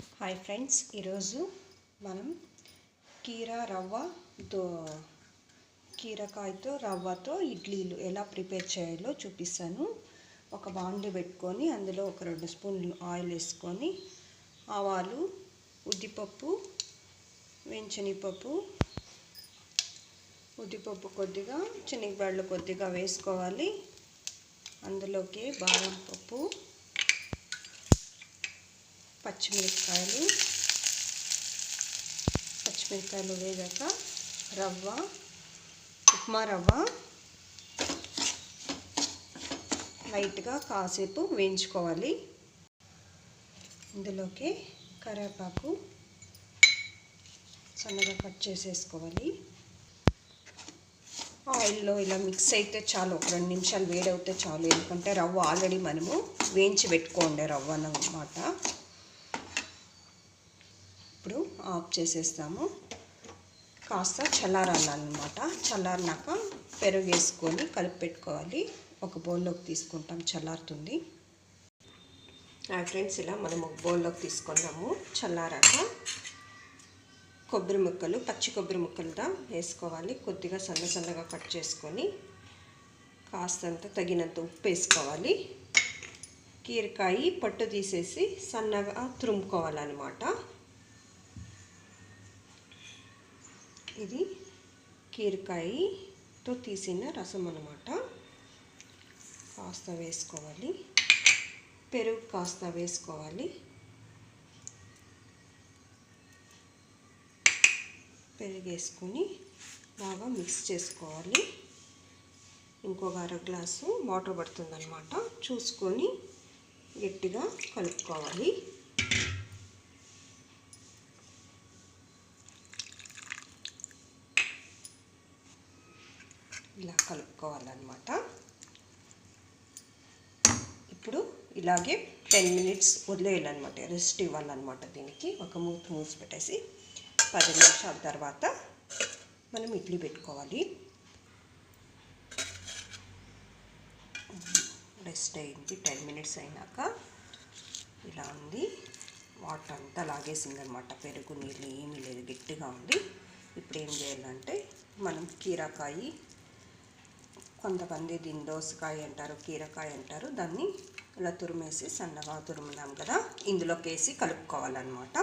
Hi friends ఈరోజు మనం కీరా రవ్వ దో కీరకాయతో రవ్వతో ఇడ్లీలు ఎలా ప్రిపేర్ చేయాలో చూపిస్తాను. ఒక బాండి పెట్టుకొని అందులో ఒక రెండు స్పూన్లు ఆయిల్ వేసుకొని ఆవాలు ఉద్దిపప్పు వెంచనిపప్పు ఉద్దిపప్పు కొద్దిగా శనగబాళ్ళు కొద్దిగా వేసుకోవాలి. అందులోకి బాదం పప్పు పచ్చిమిరపకాయలు. పచ్చిమిరపకాయలు వేగాక రవ్వ ఉప్మా రవ్వ. లైట్గా కాసేపు వేయించుకోవాలి. ఇందులోకి కరివేపాకు సన్నగా కట్ చేసేసుకోవాలి. ఆయిల్లో ఇలా మిక్స్ అయితే చాలు. ఒక రెండు నిమిషాలు వేడవుతే చాలు. ఎందుకంటే రవ్వ ఆల్రెడీ మనము వేయించి పెట్టుకోండి రవ్వ అన్నమాట ఇప్పుడు ఆఫ్ చేసేస్తాము. కాస్త చల్లారాలన్నమాట చల్లారినాక పెరుగు వేసుకొని కలిపి పెట్టుకోవాలి. ఒక బౌల్లోకి తీసుకుంటాం. చల్లారుతుంది. ఫ్రెండ్స్ ఇలా మనం ఒక బౌల్లోకి తీసుకున్నాము. చల్లారాక కొబ్బరి ముక్కలు పచ్చి కొబ్బరి ముక్కలుగా వేసుకోవాలి. కొద్దిగా సన్న సన్నగా కట్ చేసుకొని కాస్తంత తగినంత ఉప్పు వేసుకోవాలి. కీరకాయ పట్టు తీసేసి సన్నగా తురుముకోవాలన్నమాట. ఇది కీరకాయతో తీసిన రసం అన్నమాట. కాస్త వేసుకోవాలి. పెరుగు కాస్త వేసుకోవాలి. పెరుగు వేసుకొని బాగా మిక్స్ చేసుకోవాలి. ఇంకొక అర గ్లాసు వాటర్ పడుతుందన్నమాట. చూసుకొని గట్టిగా కలుపుకోవాలి. ఇలా కలుపుకోవాలన్నమాట. ఇప్పుడు ఇలాగే టెన్ మినిట్స్ వదిలేయాలన్నమాట. రెస్ట్ ఇవ్వాలన్నమాట దీనికి. ఒక మూత మూసి పెట్టేసి పది నిమిషాల తర్వాత మనం ఇడ్లీ పెట్టుకోవాలి. రెస్ట్ అయింది. టెన్ మినిట్స్ అయినాక ఇలా ఉంది. వాటర్ అంతా లాగేసింది అనమాట పెరుగు నీళ్ళు ఏమీ లేదు. గట్టిగా ఉంది. ఇప్పుడు ఏం చేయాలంటే మనం కీరాకాయి కొంతమంది దీని దోసకాయ అంటారు కీరకాయ అంటారు. దాన్ని ఇలా తురిమేసి సన్నగా తురుముదాం కదా. ఇందులోకి వేసి కలుపుకోవాలన్నమాట.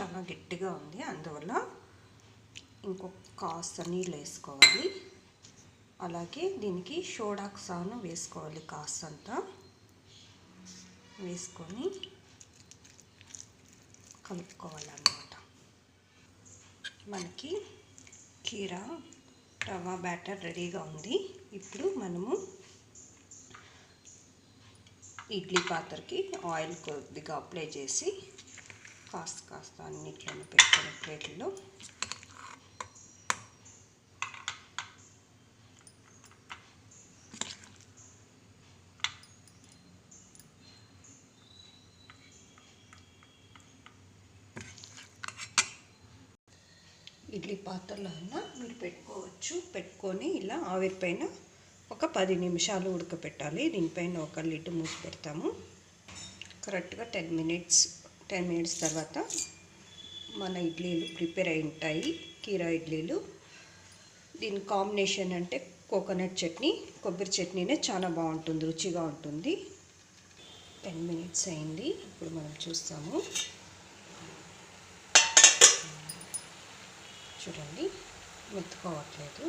చాలా గట్టిగా ఉంది. అందువల్ల ఇంకొక కాస్త నీళ్ళు వేసుకోవాలి. అలాగే దీనికి షోడాక్సాను వేసుకోవాలి కాస్తంత. వేసుకొని కలుపుకోవాలన్నమాట. మనకి కీర రవ్వ బ్యాటర్ రెడీగా ఉంది. ఇప్పుడు మనము ఇడ్లీ పాత్రకి ఆయిల్ కొద్దిగా అప్లై చేసి కాస్త కాస్త అన్నిట్లను పెట్టుకుని ప్లేట్లో ఇడ్లీ పాత్రలో అయినా మీరు పెట్టుకోవచ్చు. పెట్టుకొని ఇలా ఆవిరి పైన ఒక పది నిమిషాలు ఉడకపెట్టాలి. దీనిపైన ఒక లిడ్ మూసి పెడతాము. కరెక్ట్గా టెన్ మినిట్స్ టెన్ మినిట్స్ తర్వాత మన ఇడ్లీలు ప్రిపేర్ అయి ఉంటాయి. కీరా ఇడ్లీలు. దీని కాంబినేషన్ అంటే కోకోనట్ చట్నీ కొబ్బరి చట్నీనే చాలా బాగుంటుంది రుచిగా ఉంటుంది. టెన్ మినిట్స్ అయింది. ఇప్పుడు మనం చూస్తాము. చూడండి. మెత్తుకోవట్లేదు.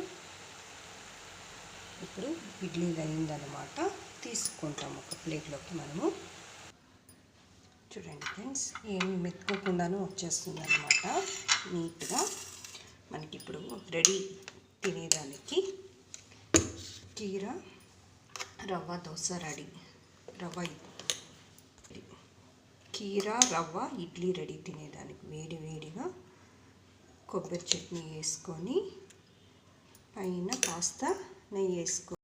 ఇప్పుడు ఇడ్లీ అయిందనమాట తీసుకుంటాం ఒక ప్లేట్లోకి మనము. చూడండి ఫ్రెండ్స్ ఏమి మెత్తుకోకుండానే వచ్చేస్తుంది అనమాట నీట్గా మనకి ఇప్పుడు రెడీ తినేదానికి కీర రవ్వ దోశ రెడీ. రవ్వ కీర రవ్వ ఇడ్లీ రెడీ తినేదానికి వేడి వేడిగా. కొబ్బరి చట్నీ వేసుకొని పైన కాస్త నెయ్యి వేసుకో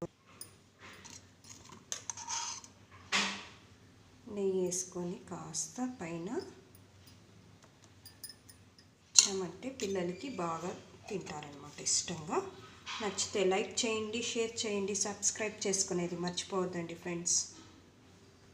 నెయ్యి వేసుకొని కాస్త పైన ఇచ్చామంటే పిల్లలకి బాగా తింటారనమాట ఇష్టంగా. నచ్చితే లైక్ చేయండి షేర్ చేయండి సబ్స్క్రైబ్ చేసుకునేది మర్చిపోవద్దండి ఫ్రెండ్స్.